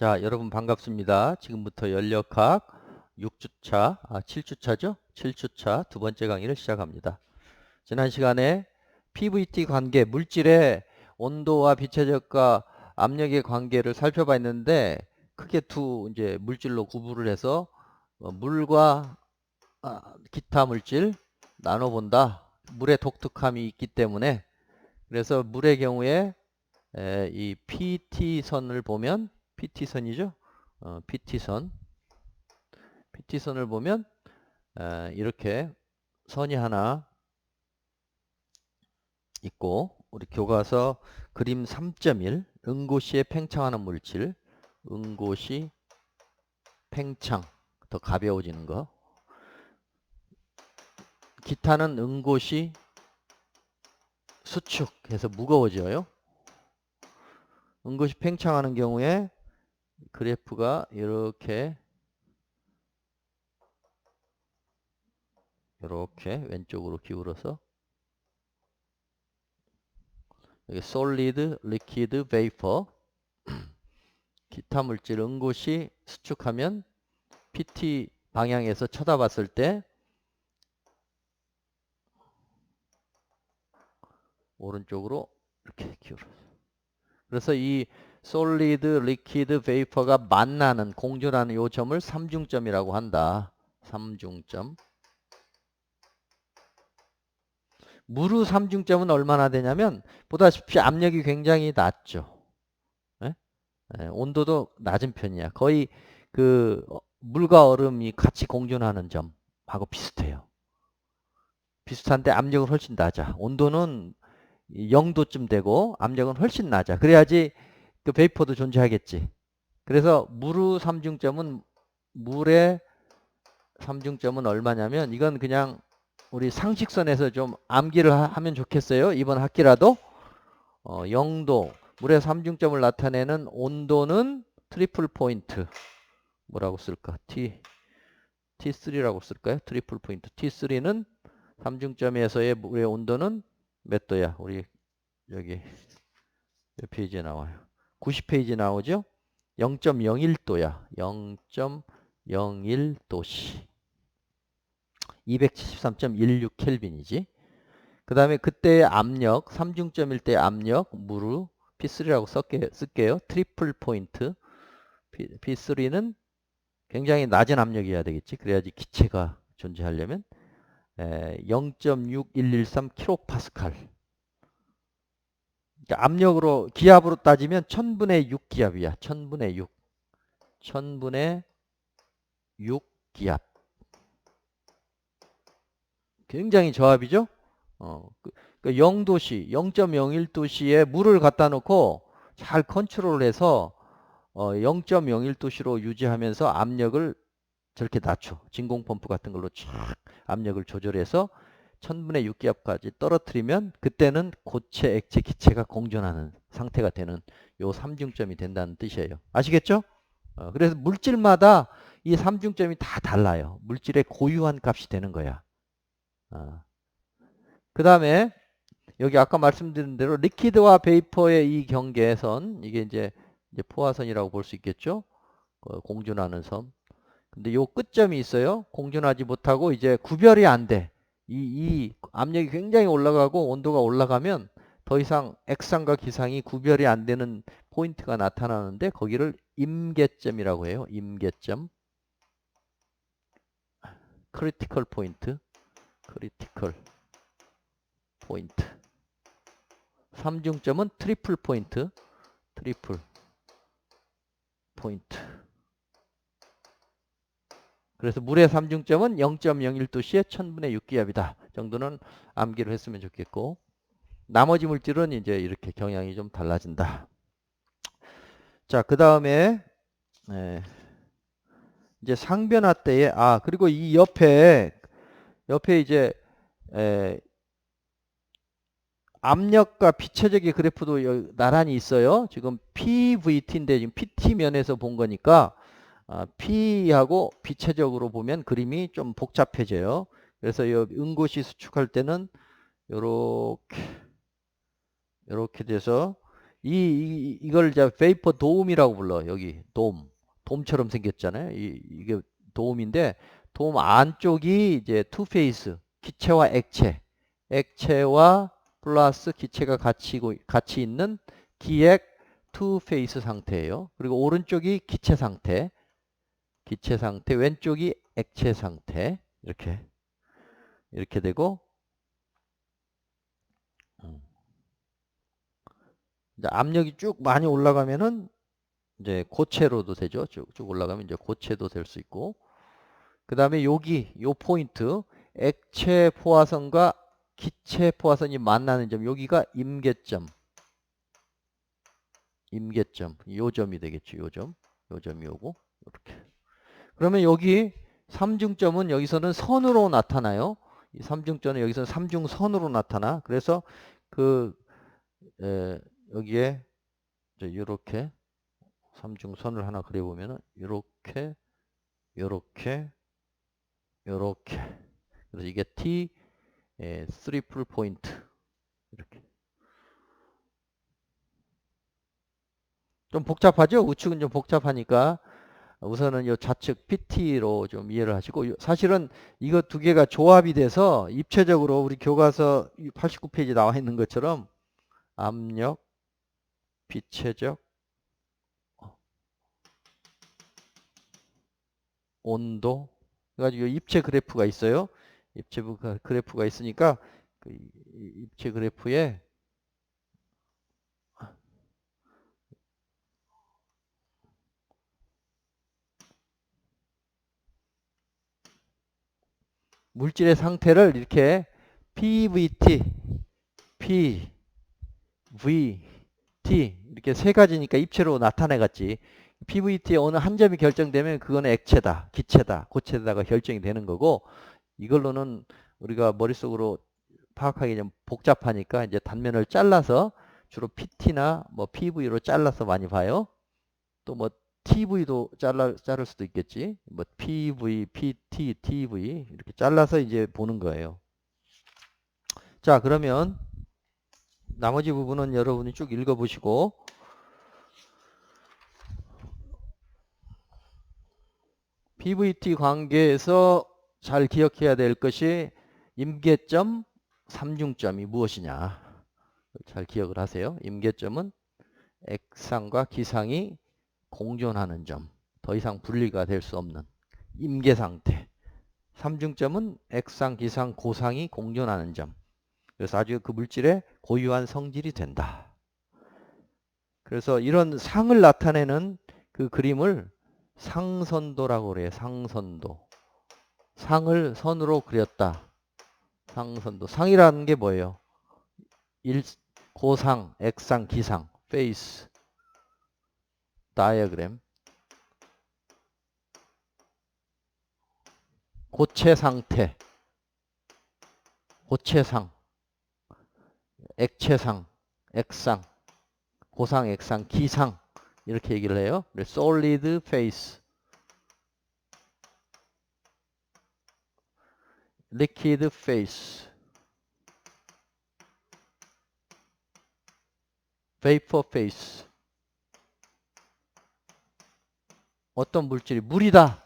자, 여러분 반갑습니다. 지금부터 연력학 6주차, 아, 7주차죠? 7주차 두 번째 강의를 시작합니다. 지난 시간에 PVT 관계, 물질의 온도와 비체적과 압력의 관계를 살펴봤는데 크게 두 이제 물질로 구분을 해서 어, 물과 아, 기타 물질 나눠본다. 물의 독특함이 있기 때문에 그래서 물의 경우에 에, 이 PT선을 보면 PT선이죠. 어, PT선. PT선을 보면 에, 이렇게 선이 하나 있고 우리 교과서 그림 3.1 응고시에 팽창하는 물질 응고시 팽창 더 가벼워지는 거 기타는 응고시 수축해서 무거워져요. 응고시 팽창하는 경우에 그래프가 이렇게 이렇게 왼쪽으로 기울어서 여기 solid, liquid, 기타 물질 응고시 수축하면 PT 방향에서 쳐다봤을 때 오른쪽으로 이렇게 기울어서 그래서 이 솔리드, 리퀴드, 베이퍼가 만나는 공존하는 요 점을 삼중점이라고 한다. 삼중점. 무르 삼중점은 얼마나 되냐면 보다시피 압력이 굉장히 낮죠. 네? 네, 온도도 낮은 편이야. 거의 그 물과 얼음이 같이 공존하는 점하고 비슷해요. 비슷한데 압력은 훨씬 낮아. 온도는 0도쯤 되고 압력은 훨씬 낮아. 그래야지 그 베이퍼도 존재하겠지. 그래서 무르 삼중점은 물의 삼중점은 얼마냐면 이건 그냥 우리 상식선에서 좀 암기를 하, 면 좋겠어요. 이번 학기라도 어, 0도 물의 삼중점을 나타내는 온도는 트리플 포인트 뭐라고 쓸까? T T3라고 쓸까요? 트리플 포인트 T3는 삼중점에서의 물의 온도는 몇 도야? 우리 여기 몇 페이지에 나와요? 90페이지 나오죠? 0.01도야. 0.01도씨. 273.16 켈빈이지. 그 다음에 그때의 압력, 3중점일 때 압력, 무르, P3라고 쓸게, 쓸게요. 트리플 포인트. P, 3는 굉장히 낮은 압력이어야 되겠지. 그래야지 기체가 존재하려면 0.6113 킬로파스칼. 그러니까 압력으로 기압으로 따지면 1000분의 6 기압이야. 1000분의 6. 1000분의 6 기압. 굉장히 저압이죠? 어, 그, 그 0도씨, 0.01도씨에 물을 갖다 놓고 잘 컨트롤해서 어, 0.01도씨로 유지하면서 압력을 저렇게 낮춰. 진공 펌프 같은 걸로 쫙 압력을 조절해서 1000분의 6기압까지 떨어뜨리면 그때는 고체, 액체, 기체가 공존하는 상태가 되는 요 삼중점이 된다는 뜻이에요. 아시겠죠? 어, 그래서 물질마다 이 삼중점이 다 달라요. 물질의 고유한 값이 되는 거야. 어. 그 다음에 여기 아까 말씀드린 대로 리퀴드와 베이퍼의 이 경계선 이게 이제, 이제 포화선이라고 볼 수 있겠죠? 어, 공존하는 섬. 근데 요 끝점이 있어요. 공존하지 못하고 이제 구별이 안 돼. 이, 이 압력이 굉장히 올라가고 온도가 올라가면 더 이상 액상과 기상이 구별이 안 되는 포인트가 나타나는데 거기를 임계점이라고 해요. 임계점. 크리티컬 포인트. 크리티컬 포인트. 삼중점은 트리플 포인트. 트리플 포인트. 그래서 물의 삼중점은 0.01도씨에 1000분의 6기압이다 정도는 암기를 했으면 좋겠고 나머지 물질은 이제 이렇게 경향이 좀 달라진다. 자, 그 다음에 네. 이제 상변화 때에 아 그리고 이 옆에 옆에 이제 에, 압력과 비체적의 그래프도 나란히 있어요. 지금 PVT인데 지금 PT 면에서 본 거니까 아, P하고 비체적으로 보면 그림이 좀 복잡해져요. 그래서 이 응고시 수축할 때는 이렇게 이렇게 돼서 이, 이 이걸 이제 베이퍼 도움이라고 불러. 여기 돔. 돔처럼 생겼잖아요. 이, 이게 도움인데 돔 안쪽이 이제 투페이스 기체와 액체 액체와 플러스 기체가 같이, 같이 있는 기액 투페이스 상태예요. 그리고 오른쪽이 기체 상태 기체 상태 왼쪽이 액체 상태 이렇게 이렇게 되고 음. 이제 압력이 쭉 많이 올라가면은 이제 고체로도 되죠. 쭉, 쭉 올라가면 이제 고체도 될 수 있고 그 다음에 여기 요 포인트 액체 포화선과 기체 포화선이 만나는 점 여기가 임계점 임계점 요 점이 되겠죠. 요 점. 요 점이 오고 이렇게 그러면 여기 삼중점은 여기서는 선으로 나타나요. 이 삼중점은 여기서 삼중선으로 나타나. 그래서 그 에, 여기에 이렇게 삼중선을 하나 그려보면은 이렇게 이렇게 이렇게 그래서 이게 T 에, 트리플 포인트 이렇게 좀 복잡하죠? 우측은 좀 복잡하니까 우선은 이 좌측 PT로 좀 이해를 하시고 사실은 이거 두 개가 조합이 돼서 입체적으로 우리 교과서 89페이지 나와 있는 것처럼 압력, 비체적, 온도 그래가지고 입체 그래프가 있어요. 입체 그래프가 있으니까 그 입체 그래프에 물질의 상태를 이렇게 PVT, PVT 이렇게 세 가지니까 입체로 나타내갔지. PVT의 어느 한 점이 결정되면 그거는 액체다, 기체다, 고체다가 결정이 되는 거고 이걸로는 우리가 머릿속으로 파악하기 좀 복잡하니까 이제 단면을 잘라서 주로 PT나 뭐 PV로 잘라서 많이 봐요. 또 뭐 TV도 잘라, 자를 수도 있겠지. 뭐 PV, PT, TV 이렇게 잘라서 이제 보는 거예요. 자 그러면 나머지 부분은 여러분이 쭉 읽어보시고 PVT 관계에서 잘 기억해야 될 것이 임계점, 삼중점이 무엇이냐. 잘 기억을 하세요. 임계점은 액상과 기상이 공존하는 점, 더 이상 분리가 될 수 없는 임계 상태. 삼중점은 액상, 기상, 고상이 공존하는 점. 그래서 아주 그 물질의 고유한 성질이 된다. 그래서 이런 상을 나타내는 그 그림을 상선도라고 그래요. 상선도. 상을 선으로 그렸다. 상선도. 상이라는 게 뭐예요? 일, 고상, 액상, 기상, 페이스. 다이어그램. 고체 상태. 고체상. 액체상. 액상. 고상 액상 기상. 이렇게 얘기를 해요. solid phase. liquid phase. vapor phase 어떤 물질이 물이다.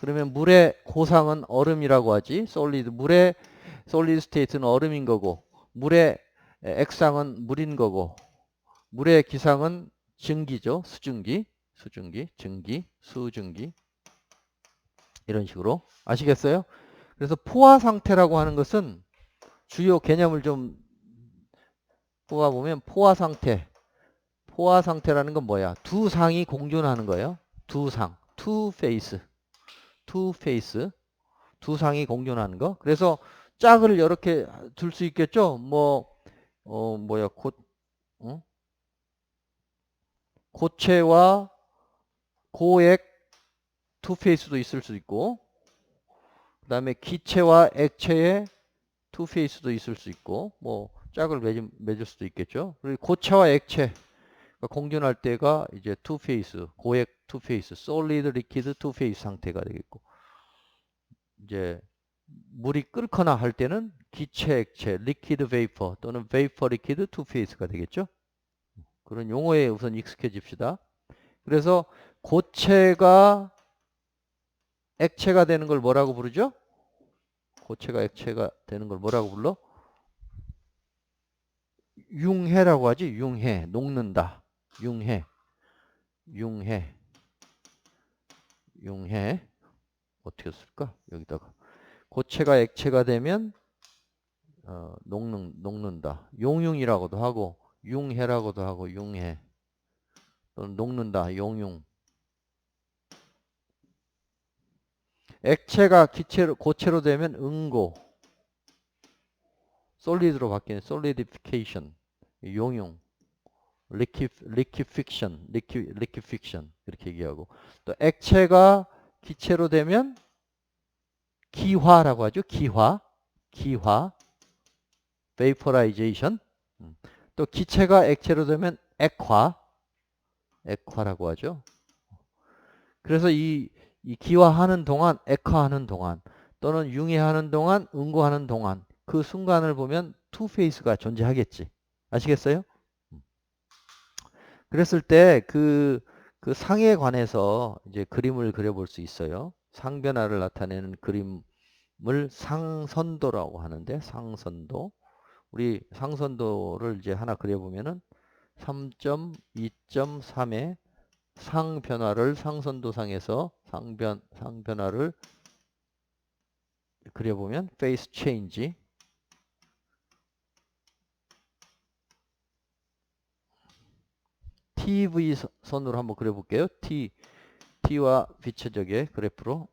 그러면 물의 고상은 얼음이라고 하지. 솔리드 물의 솔리드 스테이트는 얼음인 거고 물의 액상은 물인 거고 물의 기상은 증기죠. 수증기, 수증기, 증기, 수증기 이런 식으로 아시겠어요? 그래서 포화 상태라고 하는 것은 주요 개념을 좀 뽑아보면 포화 상태 포화 상태라는 건 뭐야? 두 상이 공존하는 거예요. 두 상, 투 페이스, 투 페이스, 두 상이 공존하는 거. 그래서 짝을 이렇게 둘 수 있겠죠. 뭐, 어, 뭐야, 고, 어? 고체와 고액 투 페이스도 있을 수 있고, 그 다음에 기체와 액체의 투 페이스도 있을 수 있고, 뭐, 짝을 맺을, 맺을 수도 있겠죠. 그리고 고체와 액체, 그러니까 공존할 때가 이제 투 페이스, 고액 투 페이스, 솔리드 리퀴드 투 페이스 상태가 되겠고 이제 물이 끓거나 할 때는 기체 액체, 리퀴드 베이퍼 또는 베이퍼 리퀴드 투 페이스가 되겠죠. 그런 용어에 우선 익숙해집시다. 그래서 고체가 액체가 되는 걸 뭐라고 부르죠? 고체가 액체가 되는 걸 뭐라고 불러? 융해라고 하지. 융해. 녹는다. 융해. 융해. 융해. 어떻게 쓸까? 여기다가. 고체가 액체가 되면 어, 녹는, 녹는다. 용융이라고도 하고 융해라고도 하고 융해. 또는 녹는다. 용융. 액체가 기체로 고체로 되면 응고. 솔리드로 바뀌는 solidification. 용융. Liquef, liquefaction, lique, liquefaction 이렇게 얘기하고 또 액체가 기체로 되면 기화라고 하죠. 기화, 기화, vaporization. 음. 또 기체가 액체로 되면 액화, 액화라고 하죠. 그래서 이, 이 기화하는 동안, 액화하는 동안, 또는 융해하는 동안, 응고하는 동안 그 순간을 보면 투페이스가 존재하겠지. 아시겠어요? 음. 그랬을 때그 그 상에 관해서 이제 그림을 그려볼 수 있어요. 상변화를 나타내는 그림을 상선도라고 하는데 상선도 우리 상선도를 이제 하나 그려보면은 3.2.3의 상변화를 상선도상에서 상변 상변화를 그려보면 페이스 체인지 TV 선으로 한번 그려볼게요. T, T와 비춰적의 그래프로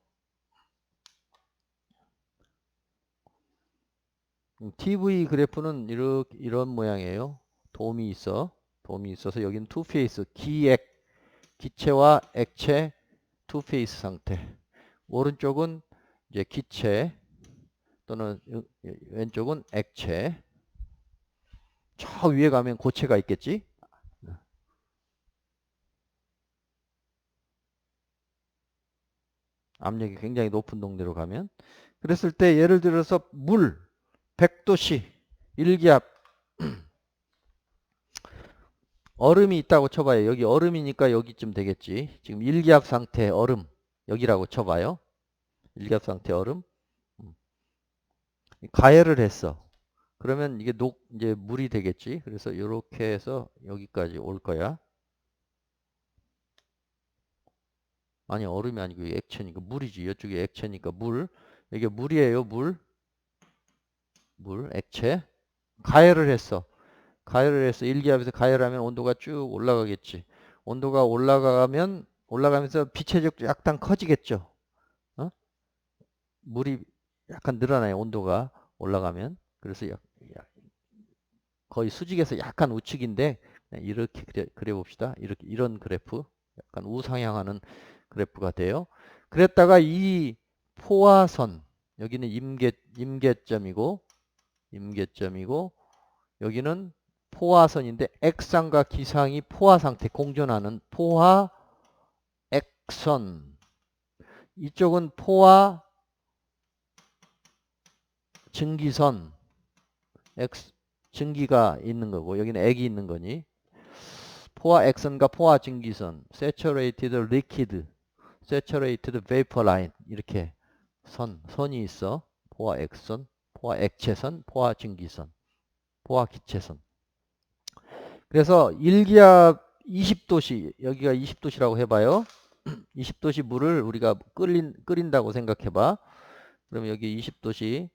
TV 그래프는 이렇게, 이런 모양이에요. 돔이 있어. 돔이 있어서 여기는 투페이스, 기액, 기체와 액체 투페이스 상태. 오른쪽은 이제 기체 또는 왼쪽은 액체. 저 위에 가면 고체가 있겠지. 압력이 굉장히 높은 동네로 가면 그랬을 때 예를 들어서 물 100도씨 일기압 얼음이 있다고 쳐봐요. 여기 얼음이니까 여기쯤 되겠지. 지금 일기압 상태 얼음 여기라고 쳐봐요. 일기압 상태 얼음 음. 가열을 했어. 그러면 이게 녹 이제 물이 되겠지. 그래서 이렇게 해서 여기까지 올 거야. 아니 얼음이 아니고 액체니까 물이지. 이쪽이 액체니까 물. 이게 물이에요. 물. 물, 액체. 가열을 했어. 가열을 해서 일기압에서 가열하면 온도가 쭉 올라가겠지. 온도가 올라가면 올라가면서 빛의 적 약간 커지겠죠. 어? 물이 약간 늘어나요. 온도가 올라가면. 그래서 약, 약, 거의 수직에서 약간 우측인데 이렇게 그려, 그려봅시다. 이렇게 이런 그래프. 약간 우상향하는 그래프가 돼요. 그랬다가 이 포화선 여기는 임계 임계점이고 임계점이고 여기는 포화선인데 액상과 기상이 포화 상태 공존하는 포화 액선. 이쪽은 포화 증기선. X, 증기가 있는 거고 여기는 액이 있는 거니. 포화 액선과 포화 증기선 saturated liquid saturated vapor line 이렇게 선 선이 있어 포화 액선 포화 액체선, 포화 증기선, 포화 기체선. 그래서 일기압 20도씨, 여기가 20도씨라고 해봐요. 20도씨 물을 우리가 끓인, 끓인다고 생각해봐. 그러면 여기 20도씨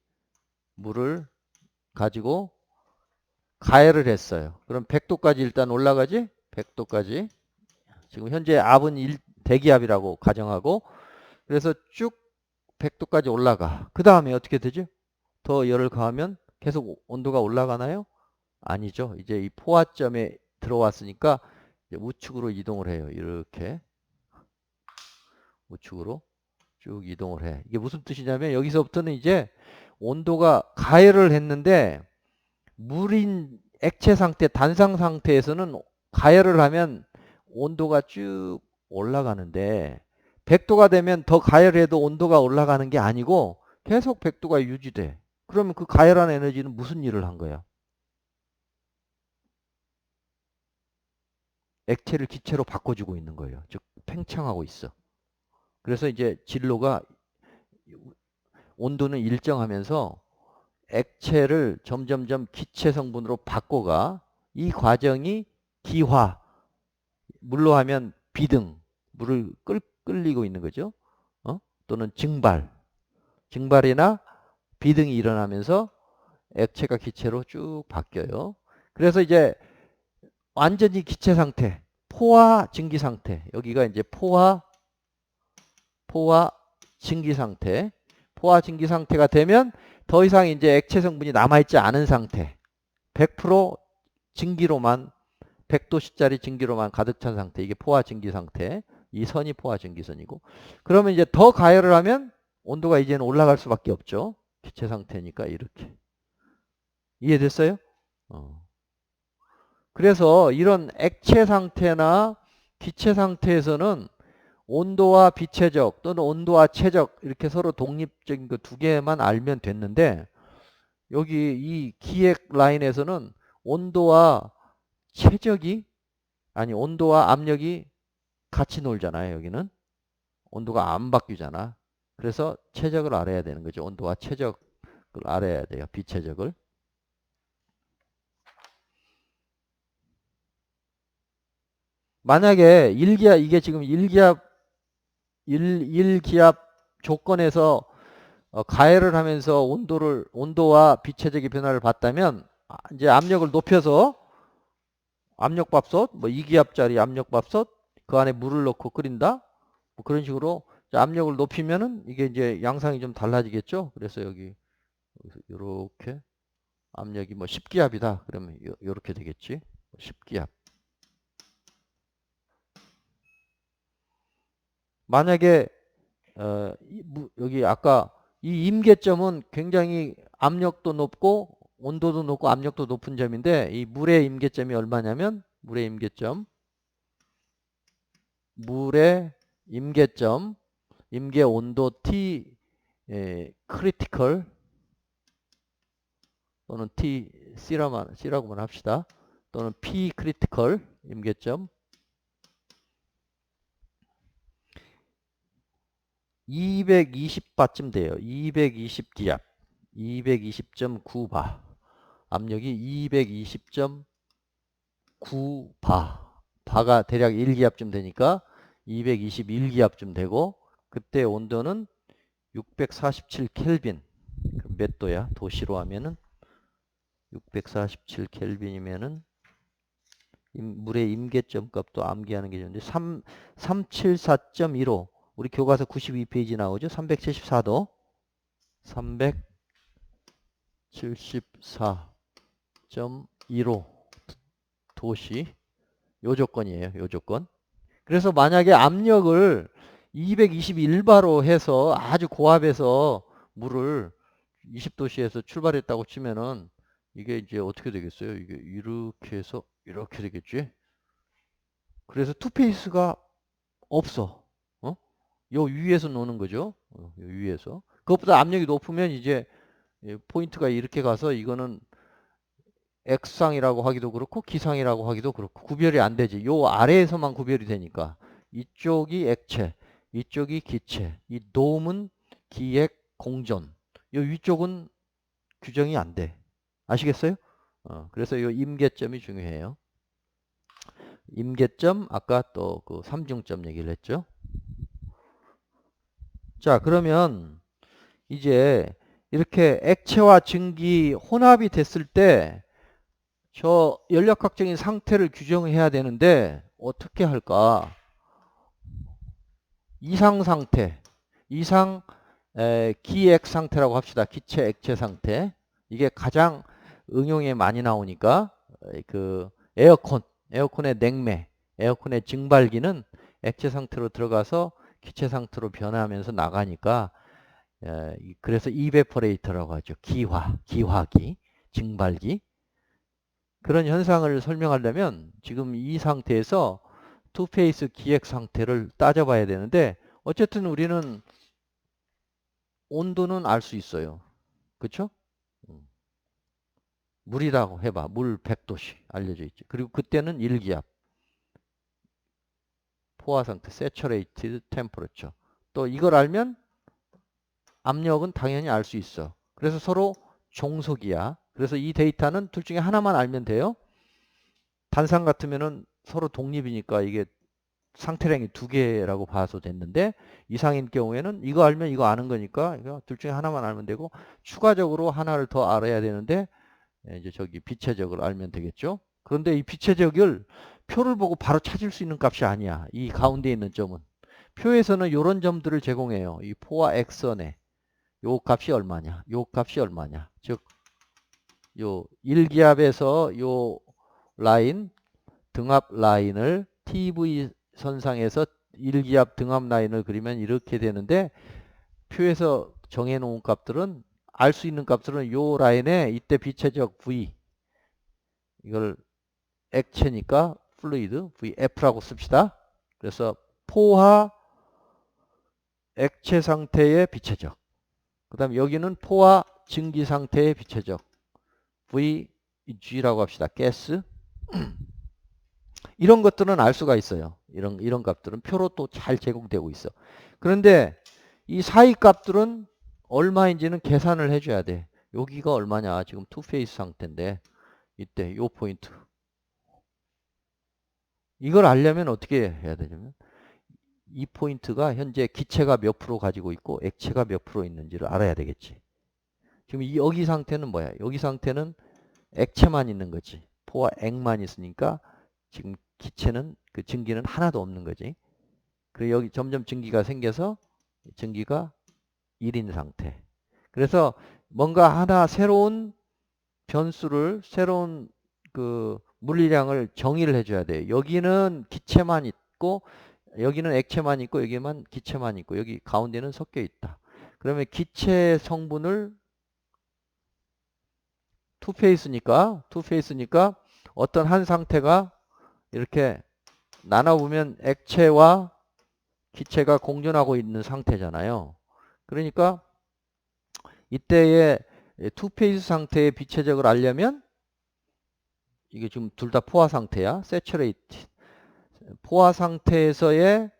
물을 가지고 가열을 했어요. 그럼 100도까지 일단 올라가지? 100도까지. 지금 현재 압은 1, 대기압이라고 가정하고 그래서 쭉 100도까지 올라가. 그 다음에 어떻게 되죠? 더 열을 가하면 계속 온도가 올라가나요? 아니죠. 이제 이 포화점에 들어왔으니까 우측으로 이동을 해요. 이렇게 우측으로 쭉 이동을 해. 이게 무슨 뜻이냐면 여기서부터는 이제 온도가 가열을 했는데 물인 액체 상태, 단상 상태에서는 가열을 하면 온도가 쭉 올라가는데 100도가 되면 더 가열해도 온도가 올라가는 게 아니고 계속 100도가 유지돼. 그러면 그 가열한 에너지는 무슨 일을 한 거야? 액체를 기체로 바꿔주고 있는 거예요. 즉 팽창하고 있어. 그래서 이제 진로가 온도는 일정하면서 액체를 점점점 기체 성분으로 바꿔가 이 과정이 기화 물로 하면 비등 물을 끌, 끌리고 있는 거죠. 어? 또는 증발 증발이나 비등이 일어나면서 액체가 기체로 쭉 바뀌어요. 그래서 이제 완전히 기체 상태, 포화 증기 상태. 여기가 이제 포화 포화 증기 상태. 포화 증기 상태가 되면 더 이상 이제 액체 성분이 남아 있지 않은 상태. 100% 증기로만 100도씨짜리 증기로만 가득 찬 상태. 이게 포화 증기 상태. 이 선이 포화 증기선이고. 그러면 이제 더 가열을 하면 온도가 이제는 올라갈 수밖에 없죠. 기체 상태니까 이렇게. 이해됐어요? 어. 그래서 이런 액체 상태나 기체 상태에서는 온도와 비체적 또는 온도와 체적 이렇게 서로 독립적인 그 두 개만 알면 됐는데 여기 이 기획 라인에서는 온도와 체적이 아니 온도와 압력이 같이 놀잖아요 여기는. 온도가 안 바뀌잖아. 그래서 체적을 알아야 되는 거죠. 온도와 체적을 알아야 돼요 비체적을. 만약에 일기압 이게 지금 일기압 일, 일기압 조건에서 어, 가열을 하면서 온도를 온도와 비체적인 변화를 봤다면 아, 이제 압력을 높여서 압력밥솥 뭐 2기압짜리 압력밥솥 그 안에 물을 넣고 끓인다? 뭐 그런 식으로 압력을 높이면은 이게 이제 양상이 좀 달라지겠죠? 그래서 여기 이렇게 압력이 뭐 10기압이다. 그러면 이렇게 되겠지? 10기압. 만약에 어, 여기 아까 이 임계점은 굉장히 압력도 높고 온도도 높고 압력도 높은 점인데 이 물의 임계점이 얼마냐면 물의 임계점 물의 임계점 임계 온도 T 에, 크리티컬 또는 T C라만 C라고만 합시다. 또는 P 크리티컬 임계점 220바쯤 돼요. 220기압. 220.9바. 압력이 220.9바. 바가 대략 1기압쯤 되니까 221기압쯤 되고 그때 온도는 647 켈빈. 몇 도야? 도시로 하면은 647 켈빈이면은 물의 임계점 값도 암기하는 게 좋은데 3 374.15 우리 교과서 92페이지 나오죠? 374도. 374.15 도시. 요 조건이에요. 요 조건. 그래서 만약에 압력을 221바로 해서 아주 고압에서 물을 20도씨에서 출발했다고 치면은 이게 이제 어떻게 되겠어요? 이게 이렇게 해서 이렇게 되겠지? 그래서 투페이스가 없어. 요 위에서 노는 거죠. 어, 요 위에서. 그것보다 압력이 높으면 이제 포인트가 이렇게 가서 이거는 X상이라고 하기도 그렇고 기상이라고 하기도 그렇고 구별이 안 되지. 요 아래에서만 구별이 되니까 이쪽이 액체, 이쪽이 기체, 이 돔은 기액, 공전. 요 위쪽은 규정이 안 돼. 아시겠어요? 어, 그래서 요 임계점이 중요해요. 임계점 아까 또 그 삼중점 얘기를 했죠. 자, 그러면 이제 이렇게 액체와 증기 혼합이 됐을 때 저 연력학적인 상태를 규정해야 되는데 어떻게 할까? 이상 상태, 이상 에, 기액 상태라고 합시다. 기체 액체 상태. 이게 가장 응용에 많이 나오니까 그 에어컨, 에어컨의 냉매, 에어컨의 증발기는 액체 상태로 들어가서 기체 상태로 변하면서 나가니까 그래서 이베퍼레이터라고 하죠. 기화, 기화기, 증발기. 그런 현상을 설명하려면 지금 이 상태에서 투페이스 기획 상태를 따져봐야 되는데 어쨌든 우리는 온도는 알 수 있어요. 그렇죠? 물이라고 해봐. 물 100도씨 알려져 있죠. 그리고 그때는 1기압. 포화 상태 saturated temperature. 또 이걸 알면 압력은 당연히 알 수 있어. 그래서 서로 종속이야. 그래서 이 데이터는 둘 중에 하나만 알면 돼요. 단상 같으면은 서로 독립이니까 이게 상태량이 두 개라고 봐서 됐는데 이상인 경우에는 이거 알면 이거 아는 거니까 둘 중에 하나만 알면 되고 추가적으로 하나를 더 알아야 되는데 예, 이제 저기 비체적을 알면 되겠죠. 그런데 이 비체적을 표를 보고 바로 찾을 수 있는 값이 아니야. 이 가운데 있는 점은. 표에서는 이런 점들을 제공해요. 이 포와 x선에 요 값이 얼마냐. 요 값이 얼마냐. 즉, 요 1기압에서 요 라인, 등압 라인을 TV 선상에서 1기압 등압 라인을 그리면 이렇게 되는데 표에서 정해놓은 값들은 알 수 있는 값들은 요 라인에 이때 비체적 V 이걸 액체니까 플루이드 VF라고 씁시다. 그래서 포화 액체 상태의 비체적 그 다음 여기는 포화 증기 상태의 비체적 VG라고 합시다. 가스 이런 것들은 알 수가 있어요. 이런 이런 값들은 표로 또 잘 제공되고 있어. 그런데 이 사이 값들은 얼마인지는 계산을 해줘야 돼. 여기가 얼마냐? 지금 투페이스 상태인데 이때 요 포인트. 이걸 알려면 어떻게 해야 되냐면 이 포인트가 현재 기체가 몇 프로 가지고 있고 액체가 몇 프로 있는지를 알아야 되겠지. 지금 이 여기 상태는 뭐야? 여기 상태는 액체만 있는 거지. 포와 액만 있으니까 지금 기체는 그 증기는 하나도 없는 거지. 그리고 여기 점점 증기가 생겨서 증기가 1인 상태. 그래서 뭔가 하나 새로운 변수를 새로운 그 물리량을 정의를 해줘야 돼요. 여기는 기체만 있고 여기는 액체만 있고 여기만 기체만 있고 여기 가운데는 섞여 있다. 그러면 기체 성분을 투페이스니까 투페이스니까 어떤 한 상태가 이렇게 나눠보면 액체와 기체가 공존하고 있는 상태잖아요. 그러니까 이때의 투페이스 상태의 비체적을 알려면 이게 지금 둘 다 포화 상태야. 세츄레이트. 포화 상태에서의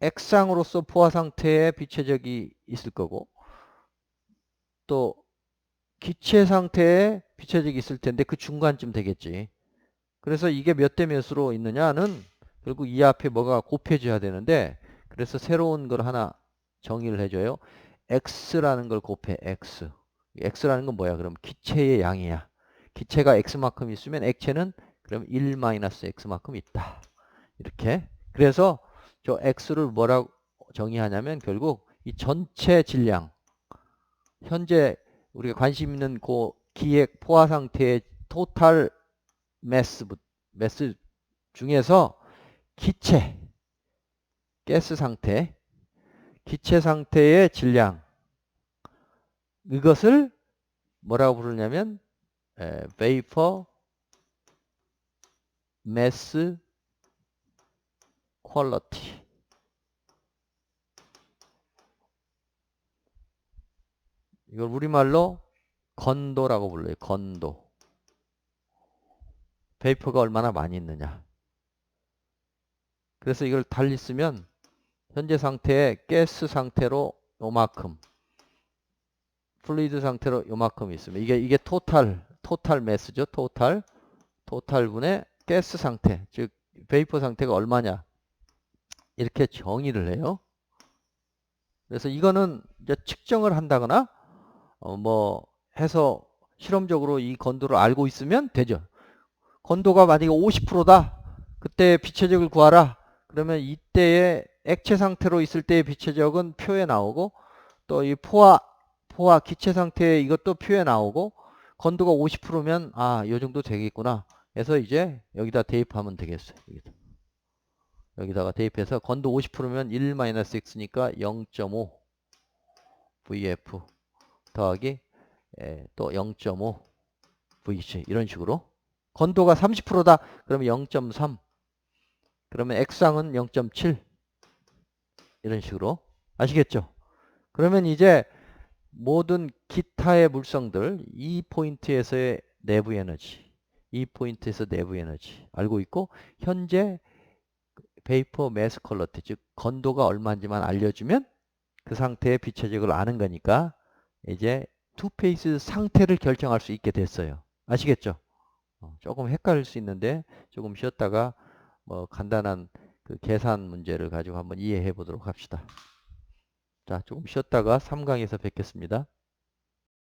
액상으로서 포화 상태의 비체적이 있을 거고 또 기체 상태의 비체적이 있을 텐데 그 중간쯤 되겠지. 그래서 이게 몇 대 몇으로 있느냐는 결국 이 앞에 뭐가 곱해져야 되는데 그래서 새로운 걸 하나 정의를 해줘요. x라는 걸 곱해 x. x라는 건 뭐야? 그럼 기체의 양이야. 기체가 x만큼 있으면 액체는 그럼 1-x만큼 있다. 이렇게. 그래서 저 x를 뭐라고 정의하냐면 결국 이 전체 질량 현재 우리가 관심 있는 그 기획 포화 상태의 토탈 매스 매스 중에서 기체 가스 상태 기체 상태의 질량 이것을 뭐라고 부르냐면 에, vapor mass quality 이걸 우리말로 건도라고 불러요. 건도. 베이퍼가 얼마나 많이 있느냐. 그래서 이걸 달리 쓰면 현재 상태에 가스 상태로 요만큼 플루이드 상태로 요만큼 있으면 이게 이게 토탈 토탈 매스죠. 토탈 토탈 분의 가스 상태 즉 베이퍼 상태가 얼마냐 이렇게 정의를 해요. 그래서 이거는 이제 측정을 한다거나 어 뭐 해서 실험적으로 이 건도를 알고 있으면 되죠. 건도가 만약에 50%다. 그때 비체적을 구하라. 그러면 이때의 액체 상태로 있을 때의 비체적은 표에 나오고 또 이 포화 포화 기체 상태 이것도 표에 나오고 건도가 50%면 아, 요 정도 되겠구나. 해서 이제 여기다 대입하면 되겠어요. 여기다. 여기다가 대입해서 건도 50%면 1-x니까 0.5 VF 더하기 에, 또0.5 VC 이런 식으로 건도가 30%다. 그러면 0.3 그러면 X상은 0.7 이런 식으로 아시겠죠? 그러면 이제 모든 기타의 물성들 이 포인트에서의 내부 에너지 이 포인트에서 내부 에너지 알고 있고 현재 베이퍼 매스 컬러티 즉 건도가 얼마인지만 알려주면 그 상태의 비춰적을 아는 거니까 이제 투페이스 상태를 결정할 수 있게 됐어요. 아시겠죠? 어, 조금 헷갈릴 수 있는데 조금 쉬었다가 뭐 간단한 그 계산 문제를 가지고 한번 이해해 보도록 합시다. 자, 조금 쉬었다가 3강에서 뵙겠습니다.